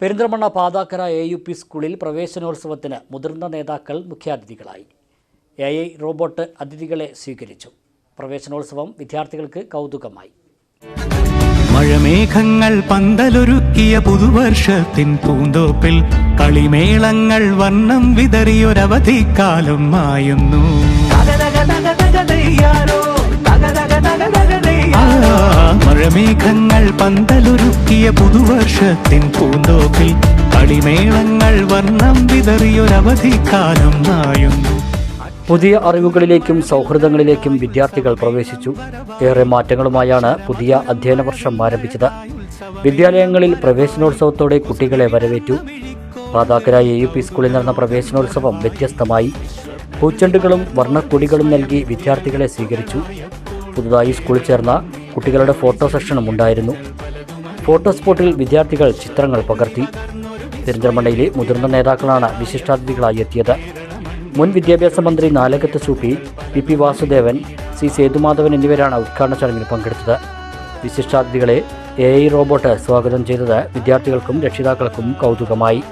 Perinthalmanna Pathakkara A U P സ്കൂളിൽ പ്രവേശനോത്സവത്തിന് മുതിർന്ന നേതാക്കൾ മുഖ്യാതിഥികളായി. എ ഐ റോബോട്ട് അതിഥികളെ സ്വീകരിച്ചു. പ്രവേശനോത്സവം വിദ്യാർത്ഥികൾക്ക് കൗതുകമായി. മഴമേഘങ്ങൾ പന്തലൊരുക്കിയ പുതുവർഷത്തിൻ പൂന്തോപ്പിൽ കളിമേളങ്ങൾ വർണം വിതറിയൊരവധിക്കാലം മായുന്നു. മഴമേഘങ്ങൾ പന്തലുരുക്കിയ പുതുവർഷത്തിൻ പൂന്തോപ്പിൽ കളിമേളങ്ങൾ വർണം വിതറിയൊരവധിക്കാലം നായുന്നു പുതിയ അറിവുകളിലേക്കും സൗഹൃദങ്ങളിലേക്കും വിദ്യാർത്ഥികൾ പ്രവേശിച്ചു. ഏറെ മാറ്റങ്ങളുമായാണ് പുതിയ അധ്യയന വർഷം ആരംഭിച്ചത്. വിദ്യാലയങ്ങളിൽ പ്രവേശനോത്സവത്തോടെ കുട്ടികളെ വരവേറ്റു. പാതാക്കരായ യു പി സ്കൂളിൽ നടന്ന പ്രവേശനോത്സവം വ്യത്യസ്തമായി. പൂച്ചെണ്ടുകളും വർണക്കൊടികളും നൽകി വിദ്യാർത്ഥികളെ സ്വീകരിച്ചു. പുതുതായി സ്കൂളിൽ ചേർന്ന കുട്ടികളുടെ ഫോട്ടോ സെഷനും ഉണ്ടായിരുന്നു. ഫോട്ടോ സ്പോട്ടിൽ വിദ്യാർത്ഥികൾ ചിത്രങ്ങൾ പകർത്തി. പെരിന്തൽമണ്ണയിലെ മുതിർന്ന നേതാക്കളാണ് വിശിഷ്ടാതിഥികളായി എത്തിയത്. മുൻ വിദ്യാഭ്യാസ മന്ത്രി Nalakath Soopy P P Vasudevan C Sethumadhavan എന്നിവരാണ് ഉദ്ഘാടന ചടങ്ങിൽ പങ്കെടുത്തത്. വിശിഷ്ടാതിഥികളെ എ ഐ റോബോട്ട് സ്വാഗതം ചെയ്തത് വിദ്യാർത്ഥികൾക്കും രക്ഷിതാക്കൾക്കും കൗതുകമായി.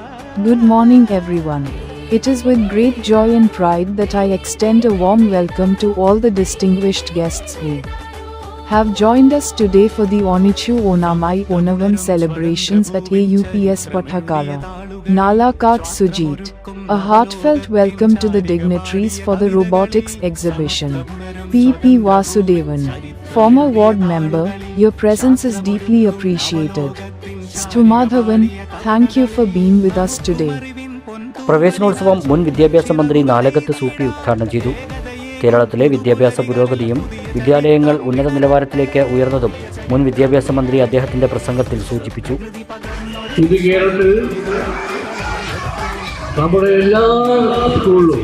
Good morning everyone it is with great joy and pride that I extend a warm welcome to all the distinguished guests who have joined us today for the Onichu Onamai Onavam celebrations at AUPS Pathakara. Nalakat Sujit. A heartfelt welcome to the dignitaries for the robotics exhibition. P.P. Vasudevan. Former ward member, your presence is deeply appreciated. Stumadhavan, thank you for being with us today. പ്രവേശനോത്സവം മുൻ വിദ്യാഭ്യാസ മന്ത്രി നാലകത്ത് സൂപ്പി ഉദ്ഘാടനം ചെയ്തു കേരളത്തിലെ വിദ്യാഭ്യാസ പുരോഗതിയും വിദ്യാലയങ്ങൾ ഉന്നത നിലവാരത്തിലേക്ക് ഉയർന്നതും മുൻ വിദ്യാഭ്യാസ മന്ത്രി അദ്ദേഹത്തിന്റെ പ്രസംഗത്തിൽ സൂചിപ്പിച്ചു. നമ്മുടെ എല്ലാ സ്കൂളിലും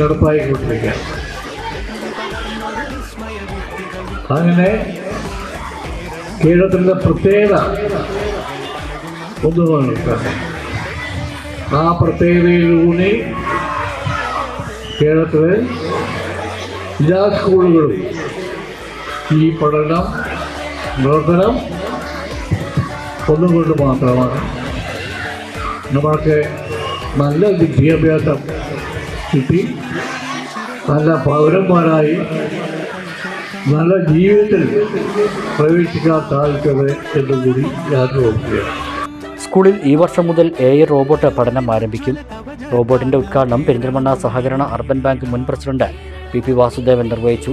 നടപ്പായിക്കൊണ്ടിരിക്കുക. അങ്ങനെ കേരളത്തിന്റെ പ്രത്യേകത ഒന്നുമാണ് ആ പ്രത്യേകതയിലൂടെ കേരളത്തിലെ എല്ലാ സ്കൂളുകളും ഈ പഠനം പ്രവർത്തനം ഒന്നുകൊണ്ട് മാത്രമാണ്. നമ്മൾക്ക് നല്ല വിദ്യാഭ്യാസം കിട്ടി നല്ല പൗരന്മാരായി നല്ല ജീവിതത്തിൽ പ്രവേശിക്കാൻ സാധിച്ചത് എന്നുകൂടി ഞാൻ നോക്കുകയാണ് സ്കൂളിൽ ഈ വർഷം മുതൽ എ ഐ റോബോട്ട് പഠനം ആരംഭിക്കും. റോബോട്ടിന്റെ ഉദ്ഘാടനം പെരിന്തൽമണ്ണ സഹകരണ അർബൻ ബാങ്ക് മുൻ പ്രസിഡന്റ് പി പി വാസുദേവൻ നിർവഹിച്ചു.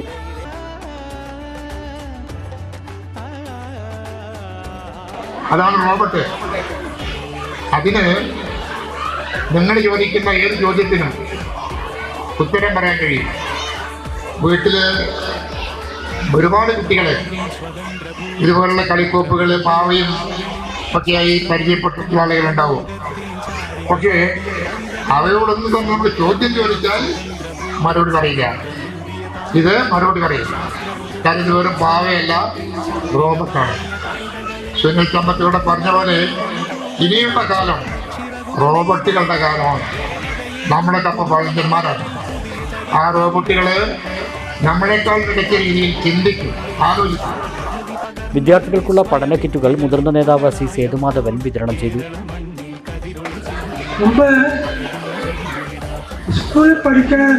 അതാണ് റോബോട്ട്. അതിന് നിങ്ങൾ ചോദിക്കുന്ന ഏത് ചോദ്യത്തിനും ഉത്തരം പറയാൻ കഴിയും. വീട്ടിൽ ഒരുപാട് കുട്ടികളെ ഇതുപോലുള്ള കളിക്കോപ്പുകൾ പാവയും ഒക്കെയായി പരിചയപ്പെട്ടിട്ടുള്ള ആളുകളുണ്ടാവും. പക്ഷേ അവയോടൊന്നും തന്നെ നമ്മൾ ചോദ്യം ചോദിച്ചാൽ മറുപടി പറയില്ല. ഇത് മറുപടി പറയില്ല. ഇത് വെറും പാവയല്ല റോബർട്ടാണ്. സുനിൽ ചമ്പത്തിലൂടെ പറഞ്ഞ പോലെ ഇനിയുള്ള കാലം റോബോട്ടുകളുടെ കാലമാണ്. നമ്മുടെ കപ്പ പഴഞ്ചന്മാരാണ്. ആ റോബോട്ടുകൾ നമ്മളെക്കാൾ മികച്ച രീതിയിൽ ചിന്തിക്കും ആലോചിക്കും. വിദ്യാർത്ഥികൾക്കുള്ള പഠന കിറ്റുകൾ മുതിർന്ന നേതാവ് സി സേതുമാധവൻ വിതരണം ചെയ്തു. മുമ്പ് സ്കൂളിൽ പഠിക്കാൻ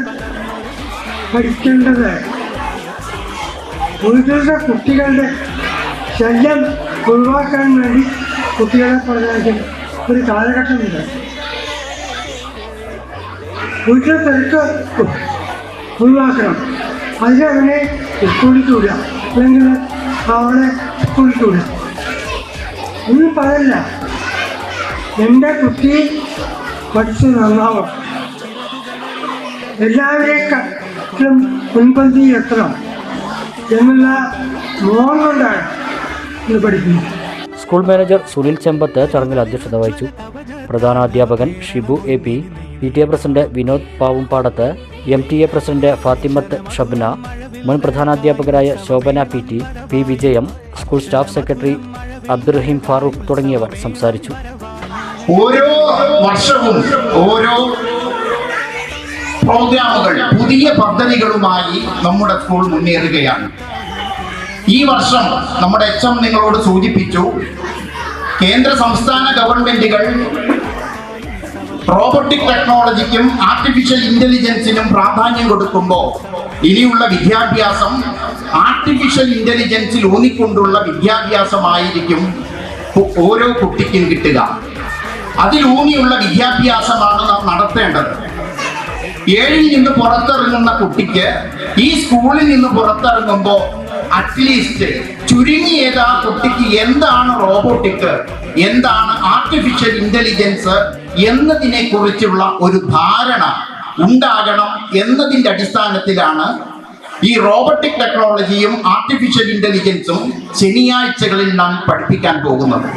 പഠിക്കേണ്ടത് വീട്ടിലെ കുട്ടികളുടെ ശല്യം ഒഴിവാക്കാൻ വേണ്ടി കുട്ടികളെ പറഞ്ഞയക്കുന്ന ഒരു കാലഘട്ടമുണ്ട്. വീട്ടിലെ തിരക്ക് ഒഴിവാക്കണം. അതിന് അവനെ സ്കൂളിൽ വിടുക അല്ലെങ്കിൽ അവളെ സ്കൂളിൽ വിടുക ഒന്നും പറയില്ല. എന്റെ കുട്ടി പഠിച്ച് നന്നാവും എല്ലാവരെക്കാളും മുൻപന്തി എത്തണം എന്നുള്ള മോഹം കൊണ്ടാണ് ഇത് പഠിക്കുന്നത്. സ്കൂൾ മാനേജർ സുനിൽ ചെമ്പത്ത് ചടങ്ങിൽ അധ്യക്ഷത വഹിച്ചു. പ്രധാനാധ്യാപകൻ Shibu A P P T A president Vinod Pavumpadath M T A president Fathimath Shabna മുൻ പ്രധാനാധ്യാപകരായ Shobhana P T P Vijayam school staff secretary Abdurahim Farooq തുടങ്ങിയവർ സംസാരിച്ചു. ഓരോ വർഷവും ഓരോ പ്രോഗ്രാമുകൾ പുതിയ പദ്ധതികളുമായി നമ്മുടെ സ്കൂൾ മുന്നേറുകയാണ്. ഈ വർഷം നമ്മുടെ എച്ച് എം നിങ്ങളോട് സൂചിപ്പിച്ചു കേന്ദ്ര സംസ്ഥാന ഗവൺമെന്റുകൾ റോബോട്ടിക് ടെക്നോളജിക്കും ആർട്ടിഫിഷ്യൽ ഇന്റലിജൻസിനും പ്രാധാന്യം കൊടുക്കുമ്പോൾ ഇനിയുള്ള വിദ്യാഭ്യാസം ആർട്ടിഫിഷ്യൽ ഇന്റലിജൻസിൽ ഊന്നിക്കൊണ്ടുള്ള വിദ്യാഭ്യാസമായിരിക്കും ഓരോ കുട്ടിക്കും കിട്ടുക. അതിലൂന്നിയുള്ള വിദ്യാഭ്യാസമാണ് നാം നടത്തേണ്ടത്. ഏഴിൽ നിന്ന് പുറത്തിറങ്ങുന്ന കുട്ടിക്ക് ഈ സ്കൂളിൽ നിന്ന് പുറത്തിറങ്ങുമ്പോൾ അറ്റ്ലീസ്റ്റ് ചുരുങ്ങിയത് ആ കുട്ടിക്ക് എന്താണ് റോബോട്ടിക് എന്താണ് ആർട്ടിഫിഷ്യൽ ഇന്റലിജൻസ് എന്നതിനെ കുറിച്ചുള്ള ഒരു ധാരണ ഉണ്ടാകണം എന്നതിന്റെ അടിസ്ഥാനത്തിലാണ് ഈ റോബോട്ടിക് ടെക്നോളജിയും ആർട്ടിഫിഷ്യൽ ഇന്റലിജൻസും ശനിയാഴ്ചകളിൽ നാം പഠിപ്പിക്കാൻ പോകുന്നത്.